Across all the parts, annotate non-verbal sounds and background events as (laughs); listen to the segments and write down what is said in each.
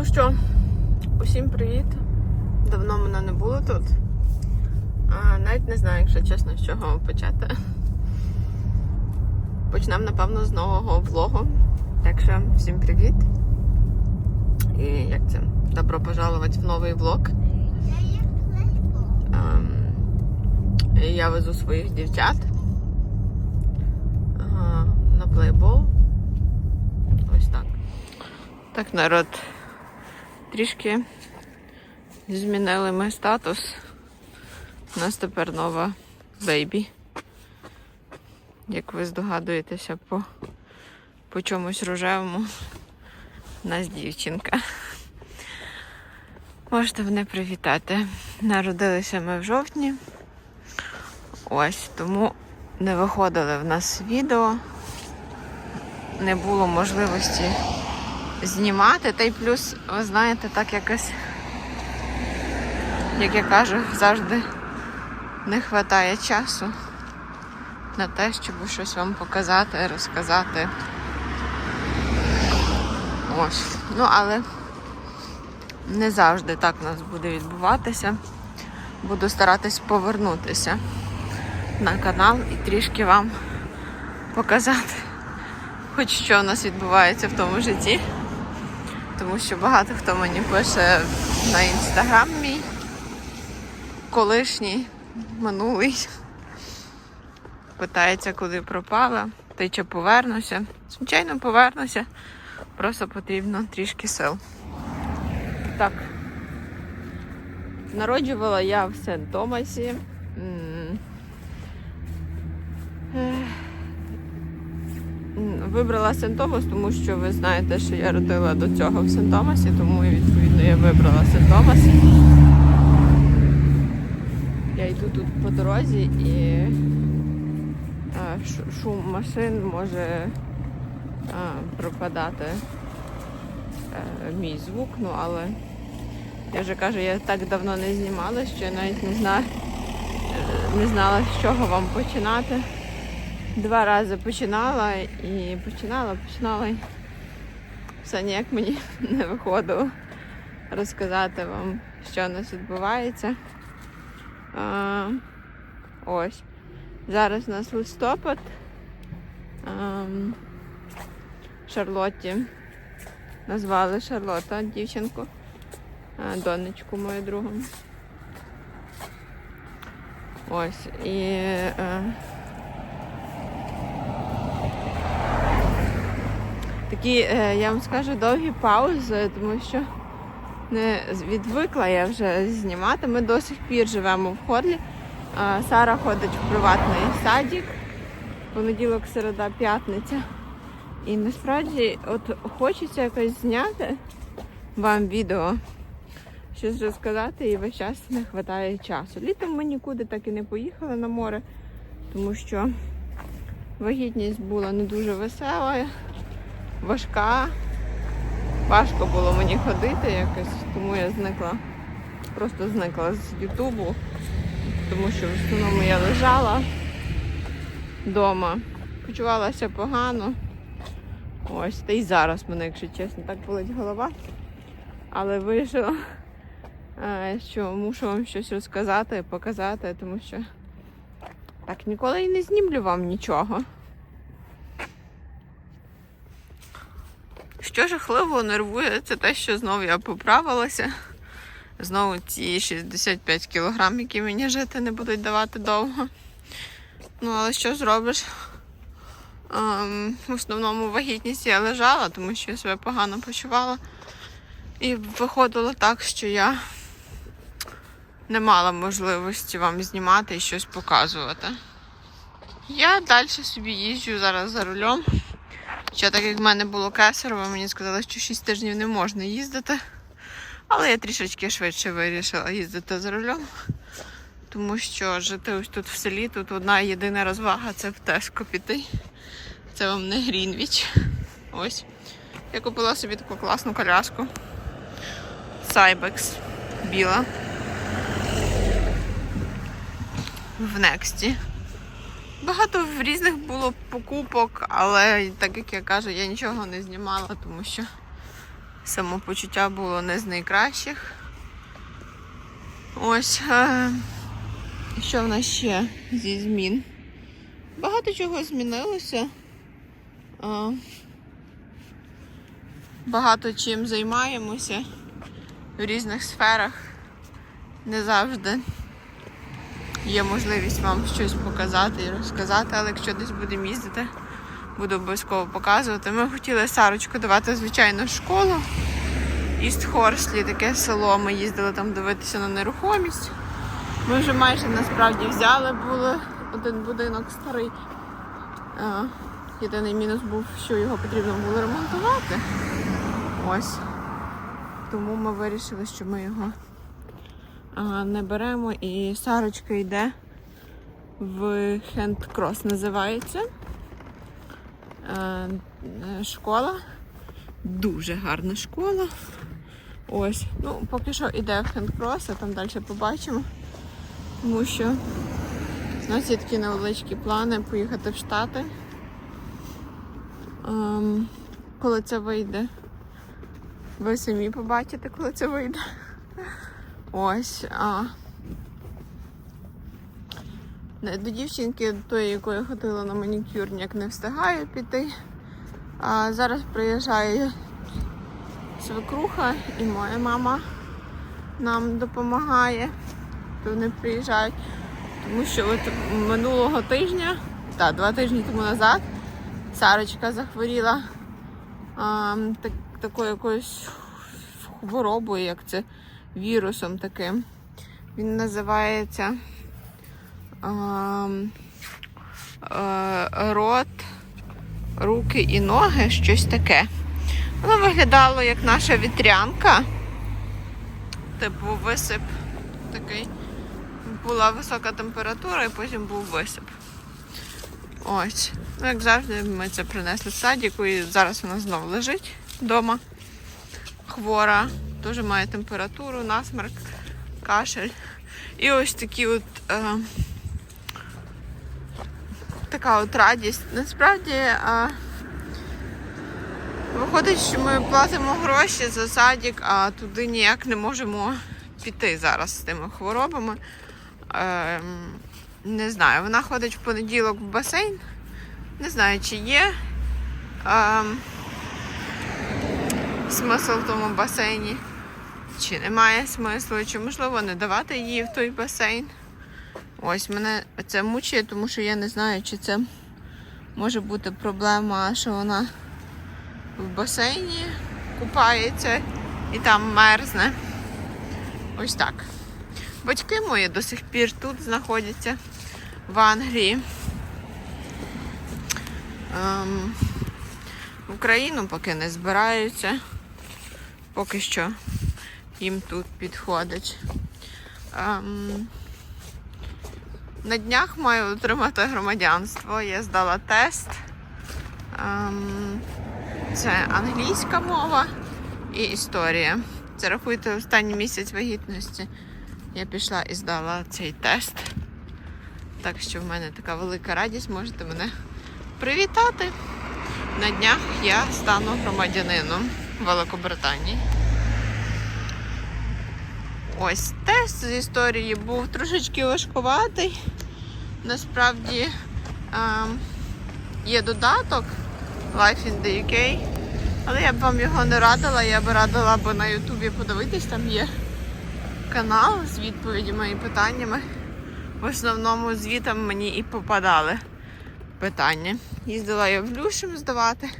Ну що, усім привіт. Давно мене не було тут. А, навіть не знаю, якщо чесно, з чого почати. Почнемо, напевно, з нового влогу. Так що всім привіт. І як це? Добро пожаловать в новий влог. Ем, Я везу своїх дівчат ага, на плейбол. Ось так. Так, народ. Трішки змінили ми статус. У нас тепер нова бейбі. Як ви здогадуєтеся, по, по чомусь рожевому у нас дівчинка. Можете мене привітати. Народилися ми в жовтні. Ось, тому не виходили в нас відео. Не було можливості знімати. Та й плюс, ви знаєте, так якось, як я кажу, завжди не вистачає часу на те, щоб щось вам показати, розказати. Ось. Ну, але не завжди так у нас буде відбуватися. Буду старатись повернутися на канал і трішки вам показати, хоч що у нас відбувається в тому житті. Тому що багато хто мені пише на інстаграм мій колишній, минулий. Питається, куди пропала, й чи повернуся. Звичайно, повернуся. Просто потрібно трішки сил. Так. Народжувала я в Сент-Томасі. Вибрала Сент-Томас, тому що ви знаєте, що я родила до цього в Сент-Томасі, тому відповідно я вибрала Сент-Томас. Я йду тут по дорозі і шум машин може пропадати е, мій звук, ну але я вже кажу, я так давно не знімала, що я навіть не знаю, не знала, з чого вам починати. Два рази починала і починала, починала і все ніяк мені (laughs) не виходило розказати вам, що у нас відбувається. А, ось. Зараз у нас листопад. Ам, Шарлотті. Назвали Шарлота дівчинку. А, донечку мою другу. Ось. І е, такі, е, я вам скажу, довгі паузи, тому що не відвикла я вже знімати. Ми до сих пір живемо в Хорлі. Сара ходить в приватний садик. Понеділок, середа, п'ятниця. І насправді от хочеться якось зняти вам відео, щось розказати, і весь час не вистачає часу. Літом ми нікуди так і не поїхали на море, тому що вагітність була не дуже весела, важка. Важко було мені ходити якось, тому я зникла. Просто зникла з Ютубу, тому що в основному я лежала вдома, почувалася погано. Ось, та й зараз мене, якщо чесно, так болить голова. Але е, що мушу вам щось розказати, показати, тому що так ніколи і не знімлю вам нічого. Що жахливо нервує, це те, що знову я поправилася. Знову ці 65 кілограм, які мені жити не будуть давати довго. Ну, але що зробиш? Ем, в основному вагітність я лежала, тому що я себе погано почувала. І виходило так, що я не мала можливості вам знімати і щось показувати. Я далі собі їжджу зараз за рулем. Ще так як в мене було кесарево, мені сказали, що 6 тижнів не можна їздити. Але я трішечки швидше вирішила їздити за рулем. Тому що жити ось тут в селі, тут одна єдина розвага це в Теско піти. Це вам не Грінвіч. Ось. Я купила собі таку класну коляску. Cybex біла. В Нексті. Багато різних було покупок, але так як я кажу, я нічого не знімала, тому що самопочуття було не з найкращих. Ось. Е, що в нас ще зі змін? Багато чого змінилося. Е, багато чим займаємося в різних сферах. Не завжди є можливість вам щось показати і розказати, але якщо десь будемо їздити, буду обов'язково показувати. Ми хотіли Сарочку давати, звичайно, в школу. Іст Хорслі, таке село. Ми їздили там дивитися на нерухомість. Ми вже майже насправді взяли були один будинок старий. Е, Єдиний мінус був, що його потрібно було ремонтувати. Ось. Тому ми вирішили, що ми його не беремо. І Сарочка йде в Хендкрос, називається. Е, школа. Дуже гарна школа. Ось. Ну, поки що йде в Хендкрос, а там далі побачимо. Тому що у нас є такі невеличкі плани поїхати в Штати. Ем, коли це вийде. Ви самі побачите, коли це вийде. Ось. А... До дівчинки, до тої, якої ходила на манікюр, ніяк не встигаю піти. А зараз приїжджає свекруха і моя мама нам допомагає. То вони приїжджають. Тому що от минулого тижня, так, два тижні тому назад, Сарочка захворіла а, так, такою якоюсь хворобою, як це вірусом таким. Він називається а, а, рот, руки і ноги, щось таке. Воно виглядало як наша вітрянка. Типу висип такий. Була висока температура і потім був висип. Ось. Ну, як завжди, ми це принесли в садіку і зараз вона знову лежить вдома. Хвора, теж має температуру, насмерк, кашель. І ось такі от е, така от радість. Насправді е, виходить, що ми платимо гроші за садик, а туди ніяк не можемо піти зараз з тими хворобами. Е, не знаю, вона ходить в понеділок в басейн. Не знаю, чи є е, смисл в тому басейні, чи немає смислу, чи можливо не давати її в той басейн. Ось мене це мучає, тому що я не знаю, чи це може бути проблема, що вона в басейні купається і там мерзне. Ось так. Батьки мої до сих пір тут знаходяться в Англії. Ем, в Україну поки не збираються. Поки що їм тут підходить. Ем, на днях маю отримати громадянство. Я здала тест. Ем, це англійська мова і історія. Це рахуйте останній місяць вагітності. Я пішла і здала цей тест. Так що в мене така велика радість, можете мене привітати. На днях я стану громадянином Великобританії. Ось тест з історії був трошечки важкуватий. Насправді ем, є додаток Life in the UK, але я б вам його не радила, я б радила б на Ютубі подивитись, там є канал з відповідями і питаннями. В основному звітам мені і попадали питання. Їздила я в Люшем здавати.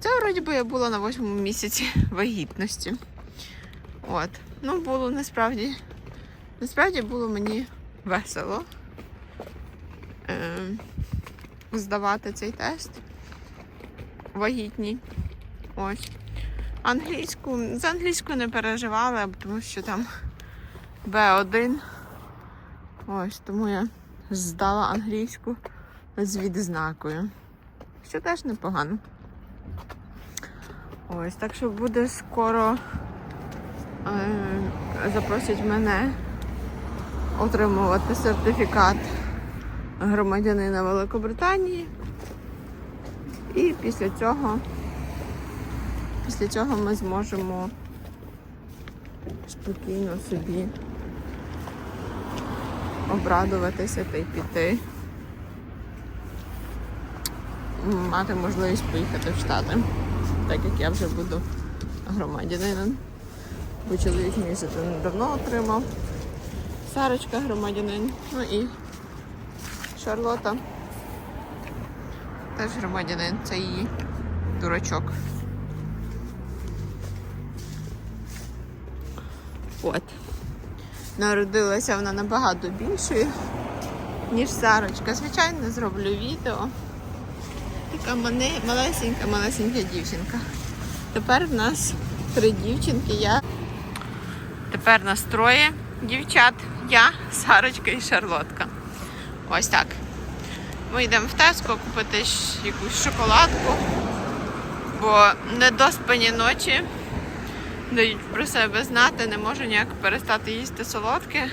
Це вроді би я була на восьмому місяці вагітності. От. Ну, було насправді. Насправді було мені весело е, здавати цей тест. Вагітній. Ось. Англійську. З англійською не переживала, тому що там Б1. Ось, тому я здала англійську з відзнакою. Що теж непогано. Ось, так що буде скоро запросять мене отримувати сертифікат громадянина Великобританії. І після цього Після цього ми зможемо спокійно собі обрадуватися та й піти. Мати можливість поїхати в Штати, так як я вже буду громадянином. Бо чоловік мій вже давно отримав. Сарочка громадянин. Ну і Шарлота. Теж громадянин, це її дурачок. От. Народилася вона набагато більшою, ніж Сарочка. Звичайно, зроблю відео. Така малесенька, малесенька дівчинка. Тепер в нас три дівчинки. Я. Тепер нас троє дівчат. Я, Сарочка і Шарлотка. Ось так. Ми йдемо в Теско купити якусь шоколадку, бо недоспані ночі дають про себе знати, не можу ніяк перестати їсти солодке.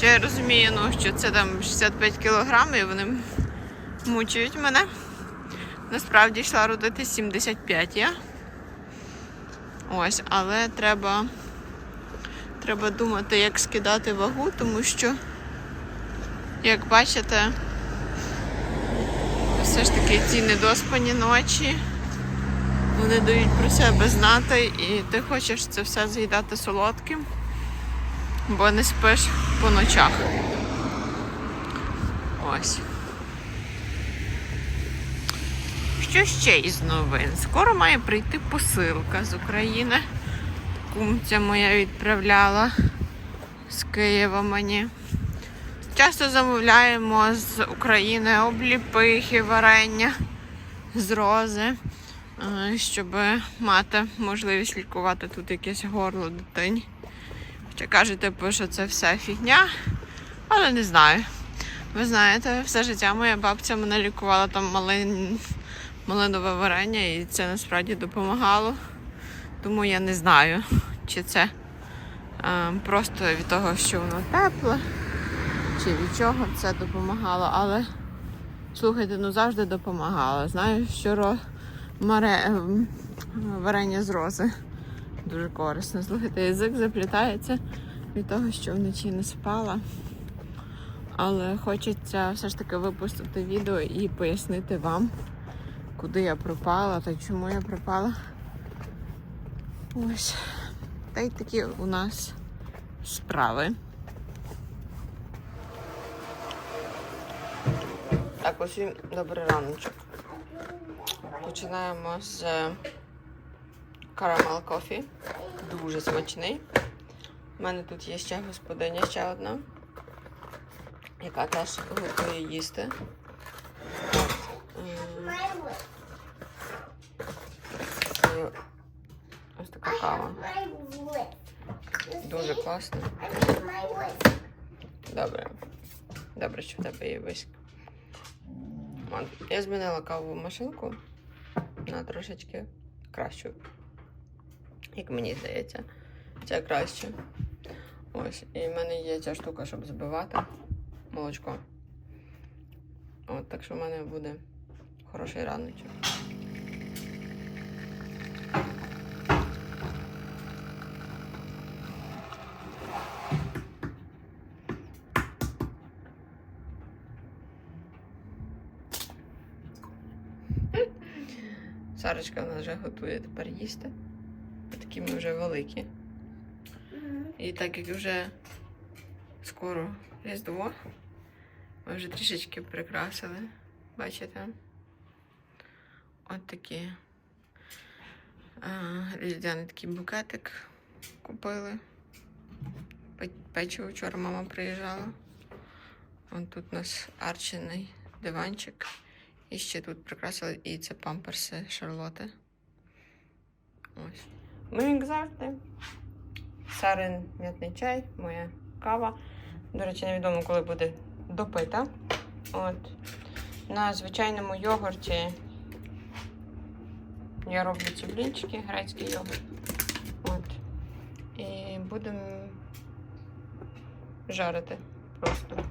Чи я розумію, ну, що це там 65 кілограмів, і вони м- мучають мене. Насправді йшла родити 75 я. Ось, але треба, треба думати, як скидати вагу, тому що, як бачите, все ж таки ці недоспані ночі. Вони дають про себе знати, і ти хочеш це все з'їдати солодким, бо не спиш по ночах. Ось. Що ще із новин? Скоро має прийти посилка з України. Кумця моя відправляла з Києва мені. Часто замовляємо з України обліпихи, варення з рози, е, щоб мати можливість лікувати тут якесь горло дитині. Хоча кажуть, типу, що це все фігня, але не знаю. Ви знаєте, все життя моя бабця мене лікувала там малин... малинове варення, і це насправді допомагало. Тому я не знаю, чи це е, просто від того, що воно тепле, чи від чого це допомагало. Але слухайте, ну завжди допомагало. Знаю, що ро... маре... ем, варення з рози дуже корисно. Слухайте, язик заплітається від того, що вночі не спала. Але хочеться все ж таки випустити відео і пояснити вам, куди я пропала та чому я пропала. Ось. Та й такі у нас справи. Так, усім добрий раночок. Починаємо з карамел кофі. Дуже смачний. У мене тут є ще господиня, ще одна, яка теж готує їсти. М, і Ось така кава. Дуже класно. Добре. Добре, що в тебе є виськ. От. Я змінила кавову машинку на трошечки кращу. Як мені здається, це краще. Ось, і в мене є ця штука, щоб збивати молочко. От, так що в мене буде хороший раночок. Сарочка в нас вже готує тепер їсти. Такі ми вже великі. І так як вже скоро Різдво, ми вже трішечки прикрасили. Бачите? От такі різдвяний такий букетик купили. Пе- Печиво вчора мама приїжджала. От тут у нас арчений диванчик. І ще тут прикрасили і це памперси Шарлоти. Ось. Ну, як завжди. Сарин м'ятний чай, моя кава. До речі, невідомо, коли буде допита. От. На звичайному йогурті я роблю ці блінчики, грецький йогурт. От. І будемо жарити просто.